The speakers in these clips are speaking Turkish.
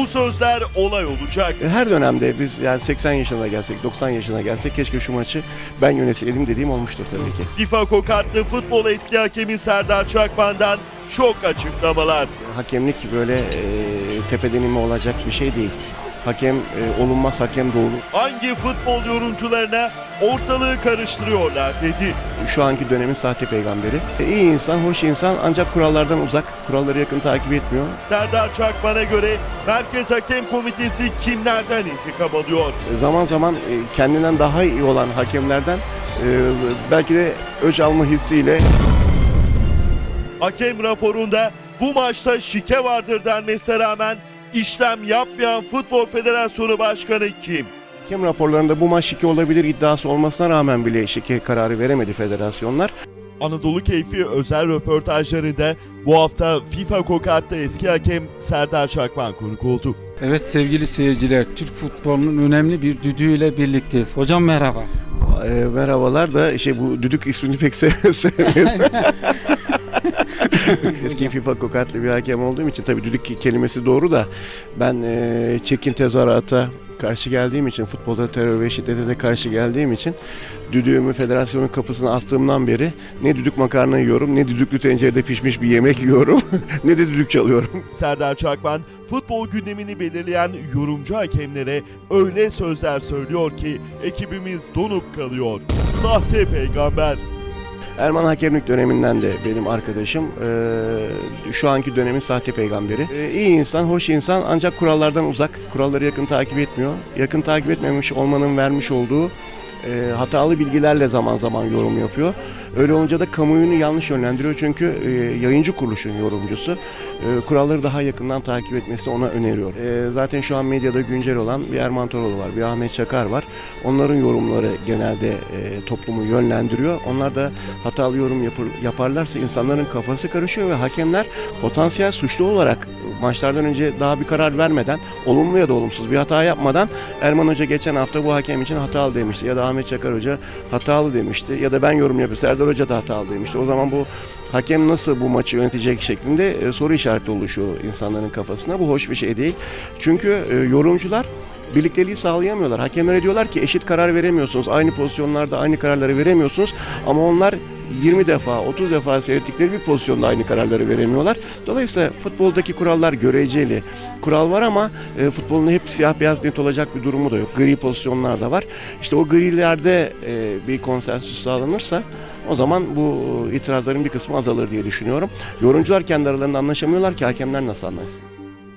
Bu sözler olay olacak. Her dönemde biz yani 80 yaşına gelsek, 90 yaşına gelsek keşke şu maçı ben yönetseydim dediğim olmuştur tabii ki. FIFA kokartlı futbol eski hakemi Serdar Çakman'dan şok açıklamalar. Hakemlik böyle e, tepeden inme olacak bir şey değil. Hakem e, olunmaz, hakem doğulu. Hangi futbol yorumcularına ortalığı karıştırıyorlar dedi. Şu anki dönemin sahte peygamberi. E, iyi insan, hoş insan ancak kurallardan uzak, kuralları yakın takip etmiyor. Serdar Çakman'a göre Merkez Hakem Komitesi kimlerden intikam alıyor? E, zaman zaman e, kendinden daha iyi olan hakemlerden e, belki de öç alma hissiyle Hakem raporunda bu maçta şike vardır denmesine rağmen işlem yapmayan Futbol Federasyonu Başkanı kim? hakem raporlarında bu maç şike olabilir iddiası olmasına rağmen bile şike kararı veremedi federasyonlar. Anadolu Keyfi özel röportajlarında bu hafta FIFA kokartta eski hakem Serdar Çakman konuk oldu. Evet sevgili seyirciler, Türk futbolunun önemli bir düdüğüyle birlikteyiz. Hocam merhaba. E, merhabalar da şey bu düdük ismini pek sev- sevmedim. Eski FIFA kokatlı bir hakem olduğum için tabii düdük kelimesi doğru da ben e, çirkin tezahürata karşı geldiğim için futbolda terör ve şiddete de karşı geldiğim için düdüğümü federasyonun kapısına astığımdan beri ne düdük makarna yiyorum ne düdüklü tencerede pişmiş bir yemek yiyorum ne de düdük çalıyorum. Serdar Çakman futbol gündemini belirleyen yorumcu hakemlere öyle sözler söylüyor ki ekibimiz donup kalıyor. Sahte peygamber. Erman hakemlik döneminden de benim arkadaşım. Ee, şu anki dönemin sahte peygamberi. Ee, iyi insan, hoş insan ancak kurallardan uzak. Kuralları yakın takip etmiyor. Yakın takip etmemiş olmanın vermiş olduğu e, hatalı bilgilerle zaman zaman yorum yapıyor. Öyle olunca da kamuoyunu yanlış yönlendiriyor çünkü e, yayıncı kuruluşun yorumcusu e, kuralları daha yakından takip etmesini ona öneriyor. E, zaten şu an medyada güncel olan bir Erman Toroğlu var, bir Ahmet Çakar var. Onların yorumları genelde e, toplumu yönlendiriyor. Onlar da hatalı yorum yapır, yaparlarsa insanların kafası karışıyor ve hakemler potansiyel suçlu olarak maçlardan önce daha bir karar vermeden, olumlu ya da olumsuz bir hata yapmadan Erman Hoca geçen hafta bu hakem için hatalı demişti ya da Ahmet Çakar Hoca hatalı demişti ya da ben yorum yapıyorum Serdar Hoca da hatalı demişti. O zaman bu hakem nasıl bu maçı yönetecek şeklinde e, soru işareti oluşuyor insanların kafasına. Bu hoş bir şey değil. Çünkü e, yorumcular birlikteliği sağlayamıyorlar. Hakemlere diyorlar ki eşit karar veremiyorsunuz. Aynı pozisyonlarda aynı kararları veremiyorsunuz. Ama onlar 20 defa, 30 defa seyrettikleri bir pozisyonda aynı kararları veremiyorlar. Dolayısıyla futboldaki kurallar göreceli. Kural var ama e, futbolun hep siyah beyaz net olacak bir durumu da yok. Gri pozisyonlar da var. İşte o grilerde e, bir konsensüs sağlanırsa o zaman bu itirazların bir kısmı azalır diye düşünüyorum. Yorumcular kendi aralarında anlaşamıyorlar ki hakemler nasıl anlaşsın?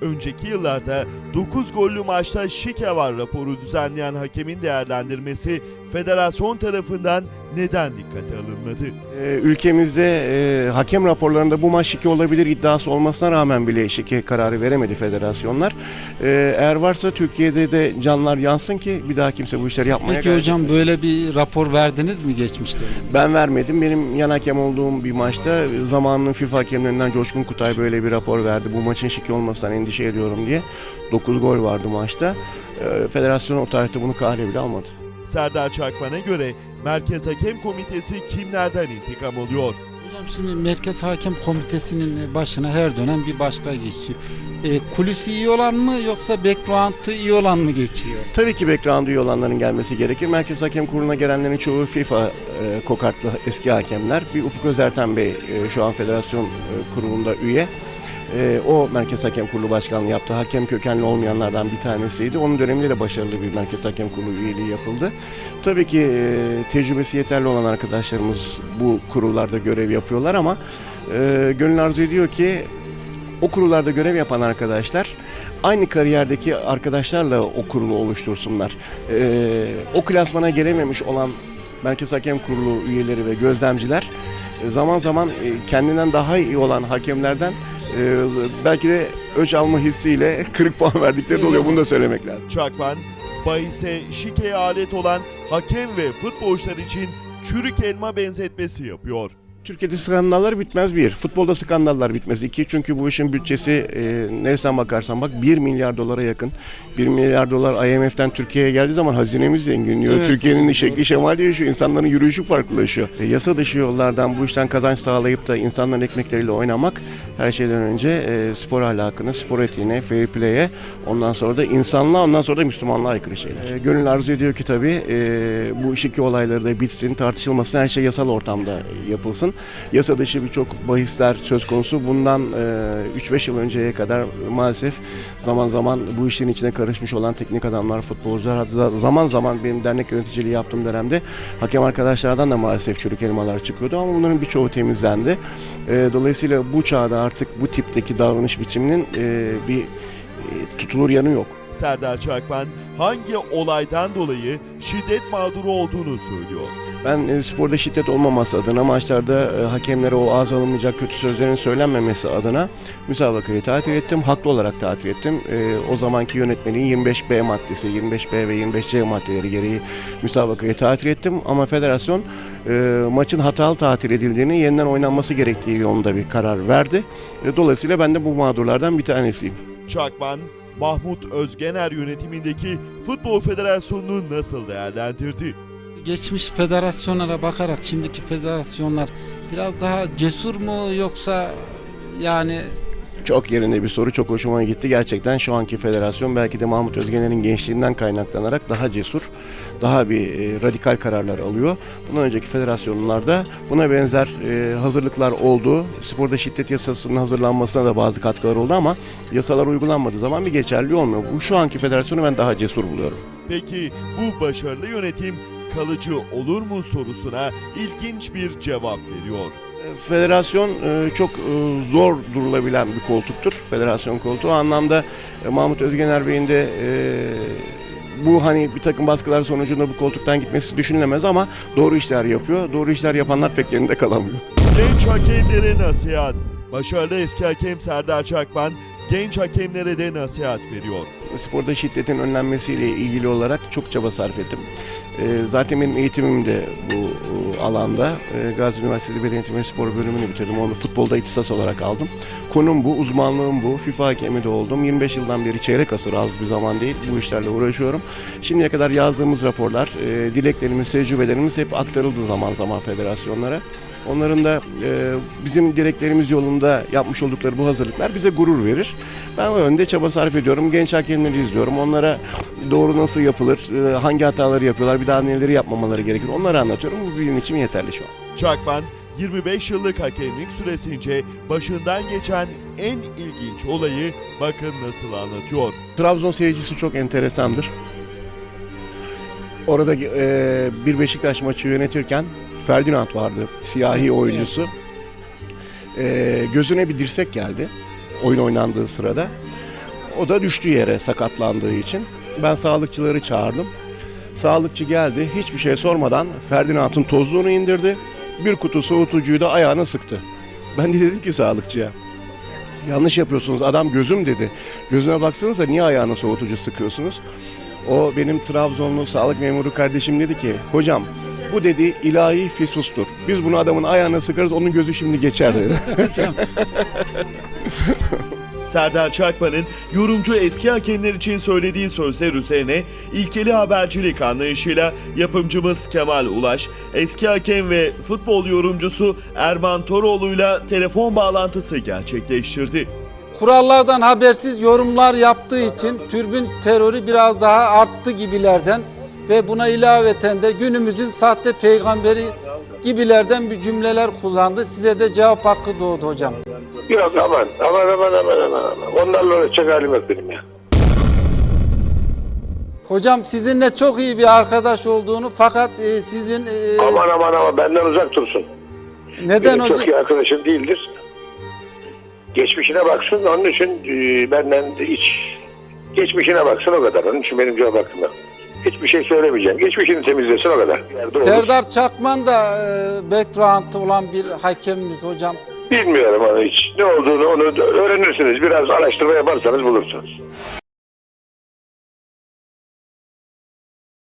Önceki yıllarda 9 gollü maçta şike var raporu düzenleyen hakemin değerlendirmesi federasyon tarafından neden dikkate alınmadı? Ee, ülkemizde e, hakem raporlarında bu maç şike olabilir iddiası olmasına rağmen bile şike kararı veremedi federasyonlar. Ee, eğer varsa Türkiye'de de canlar yansın ki bir daha kimse bu işleri yapmaya Peki hocam etmesin. böyle bir rapor verdiniz mi geçmişte? Ben vermedim. Benim yan hakem olduğum bir maçta zamanının FIFA hakemlerinden Coşkun Kutay böyle bir rapor verdi. Bu maçın şike olmasından endişe ediyorum diye. 9 gol vardı maçta. Ee, federasyon o tarihte bunu kale bile almadı. Serdar Çakman'a göre Merkez Hakem Komitesi kimlerden intikam alıyor? Hocam şimdi Merkez Hakem Komitesi'nin başına her dönem bir başka geçiyor. E, kulisi iyi olan mı yoksa background'ı iyi olan mı geçiyor? Tabii ki background'u iyi olanların gelmesi gerekir. Merkez Hakem Kurulu'na gelenlerin çoğu FIFA e, kokartlı eski hakemler. Bir Ufuk Özerten Bey e, şu an federasyon e, kurulunda üye. E, o Merkez Hakem Kurulu Başkanlığı yaptı. Hakem kökenli olmayanlardan bir tanesiydi. Onun döneminde de başarılı bir Merkez Hakem Kurulu üyeliği yapıldı. Tabii ki e, tecrübesi yeterli olan arkadaşlarımız bu kurullarda görev yapıyorlar ama e, gönül arzu ediyor ki o kurullarda görev yapan arkadaşlar aynı kariyerdeki arkadaşlarla o kurulu oluştursunlar. Ee, o klasmana gelememiş olan Merkez Hakem Kurulu üyeleri ve gözlemciler e, zaman zaman e, kendinden daha iyi olan hakemlerden e, belki de öç alma hissiyle kırık puan verdikleri de oluyor. Bunu da söylemek lazım. Çakman, bahise şikeye alet olan hakem ve futbolcular için çürük elma benzetmesi yapıyor. Türkiye'de skandallar bitmez bir. Futbolda skandallar bitmez iki. Çünkü bu işin bütçesi e, neresinden bakarsan bak 1 milyar dolara yakın. 1 milyar dolar IMF'den Türkiye'ye geldiği zaman hazinemiz zenginliyor. Evet, Türkiye'nin çok şekli şemali değişiyor. İnsanların yürüyüşü farklılaşıyor. E, yasa dışı yollardan bu işten kazanç sağlayıp da insanların ekmekleriyle oynamak her şeyden önce e, spor ahlakına, spor etiğine, fair play'e ondan sonra da insanlığa ondan sonra da Müslümanlığa aykırı şeyler. E, gönül arzu ediyor ki tabii e, bu iş iki olayları da bitsin, tartışılmasın, her şey yasal ortamda yapılsın. Yasa dışı birçok bahisler söz konusu. Bundan e, 3-5 yıl önceye kadar maalesef zaman zaman bu işin içine karışmış olan teknik adamlar, futbolcular, zaman zaman benim dernek yöneticiliği yaptığım dönemde hakem arkadaşlardan da maalesef çürük elmalar çıkıyordu ama bunların birçoğu temizlendi. E, dolayısıyla bu çağda artık bu tipteki davranış biçiminin e, bir e, tutulur yanı yok. Serdar Çakman hangi olaydan dolayı şiddet mağduru olduğunu söylüyor. Ben e, sporda şiddet olmaması adına, maçlarda e, hakemlere o ağız alınmayacak kötü sözlerin söylenmemesi adına müsabakayı tatil ettim. Haklı olarak tatil ettim. E, o zamanki yönetmenin 25B maddesi, 25B ve 25C maddeleri gereği müsabakayı tatil ettim. Ama federasyon maçın hatalı tatil edildiğini, yeniden oynanması gerektiği yolunda bir karar verdi. Dolayısıyla ben de bu mağdurlardan bir tanesiyim. Çakman, Mahmut Özgener yönetimindeki Futbol Federasyonu'nu nasıl değerlendirdi? Geçmiş federasyonlara bakarak şimdiki federasyonlar biraz daha cesur mu yoksa yani Çok yerinde bir soru, çok hoşuma gitti. Gerçekten şu anki federasyon belki de Mahmut Özgener'in gençliğinden kaynaklanarak daha cesur, daha bir e, radikal kararlar alıyor. Bundan önceki federasyonlarda buna benzer e, hazırlıklar oldu. Sporda şiddet yasasının hazırlanmasına da bazı katkılar oldu ama yasalar uygulanmadığı zaman bir geçerli olmuyor. Bu şu anki federasyonu ben daha cesur buluyorum. Peki bu başarılı yönetim kalıcı olur mu sorusuna ilginç bir cevap veriyor. Federasyon e, çok e, zor durulabilen bir koltuktur. Federasyon koltuğu. O anlamda e, Mahmut Özgener Bey'in de e, bu hani bir takım baskılar sonucunda bu koltuktan gitmesi düşünülemez ama doğru işler yapıyor. Doğru işler yapanlar pek yerinde kalamıyor. Genç hakemlere nasihat. Başarılı eski hakem Serdar Çakman genç hakemlere de nasihat veriyor. Sporda şiddetin önlenmesiyle ilgili olarak çok çaba sarf ettim. E, zaten benim eğitimim de bu e, alanda. E, Gazi Üniversitesi Beden Eğitimi ve Spor bölümünü bitirdim. Onu futbolda ihtisas olarak aldım. Konum bu, uzmanlığım bu. FIFA hakemi de oldum. 25 yıldan beri çeyrek asır az bir zaman değil. Bu işlerle uğraşıyorum. Şimdiye kadar yazdığımız raporlar, e, dileklerimiz, tecrübelerimiz hep aktarıldı zaman zaman federasyonlara. Onların da e, bizim dileklerimiz yolunda yapmış oldukları bu hazırlıklar bize gurur verir. Ben o yönde çaba sarf ediyorum. Genç hakemleri izliyorum. Onlara doğru nasıl yapılır, e, hangi hataları yapıyorlar, bir daha neleri yapmamaları gerekir. Onları anlatıyorum. Bu benim için yeterli şu an. Çakman 25 yıllık hakemlik süresince başından geçen en ilginç olayı bakın nasıl anlatıyor. Trabzon seyircisi çok enteresandır. Orada e, bir Beşiktaş maçı yönetirken Ferdinand vardı, siyahi oyuncusu. E, gözüne bir dirsek geldi oyun oynandığı sırada. O da düştü yere sakatlandığı için. Ben sağlıkçıları çağırdım. Sağlıkçı geldi, hiçbir şey sormadan Ferdinand'ın tozluğunu indirdi. Bir kutu soğutucuyu da ayağına sıktı. Ben de dedim ki sağlıkçıya, Yanlış yapıyorsunuz. Adam gözüm dedi. Gözüne baksanıza niye ayağına soğutucu sıkıyorsunuz? O benim Trabzonlu sağlık memuru kardeşim dedi ki hocam bu dedi ilahi fisustur. Biz bunu adamın ayağına sıkarız onun gözü şimdi geçer dedi. Serdar Çakman'ın yorumcu eski hakemler için söylediği sözler üzerine ilkeli habercilik anlayışıyla yapımcımız Kemal Ulaş, eski hakem ve futbol yorumcusu Erman Toroğlu'yla telefon bağlantısı gerçekleştirdi. kurallardan habersiz yorumlar yaptığı için türbün terörü biraz daha arttı gibilerden ve buna ilaveten de günümüzün sahte peygamberi gibilerden bir cümleler kullandı. Size de cevap hakkı doğdu hocam. Yok aman aman aman aman aman aman. Onlarla uğraşacak halim yok benim ya. Hocam sizinle çok iyi bir arkadaş olduğunu fakat e, sizin e, Aman aman aman benden uzak dursun. neden benim çok hocam iyi arkadaşım değildir. Geçmişine baksın onun için e, benden hiç geçmişine baksın o kadar. Onun için benim cevap hakkım yok. Hiçbir şey söylemeyeceğim. Geçmişini temizlesin o kadar. Yerde olur. Serdar Çakman da e, background'ı olan bir hakemimiz hocam. Bilmiyorum onu hiç. Ne olduğunu onu öğrenirsiniz. Biraz araştırma yaparsanız bulursunuz.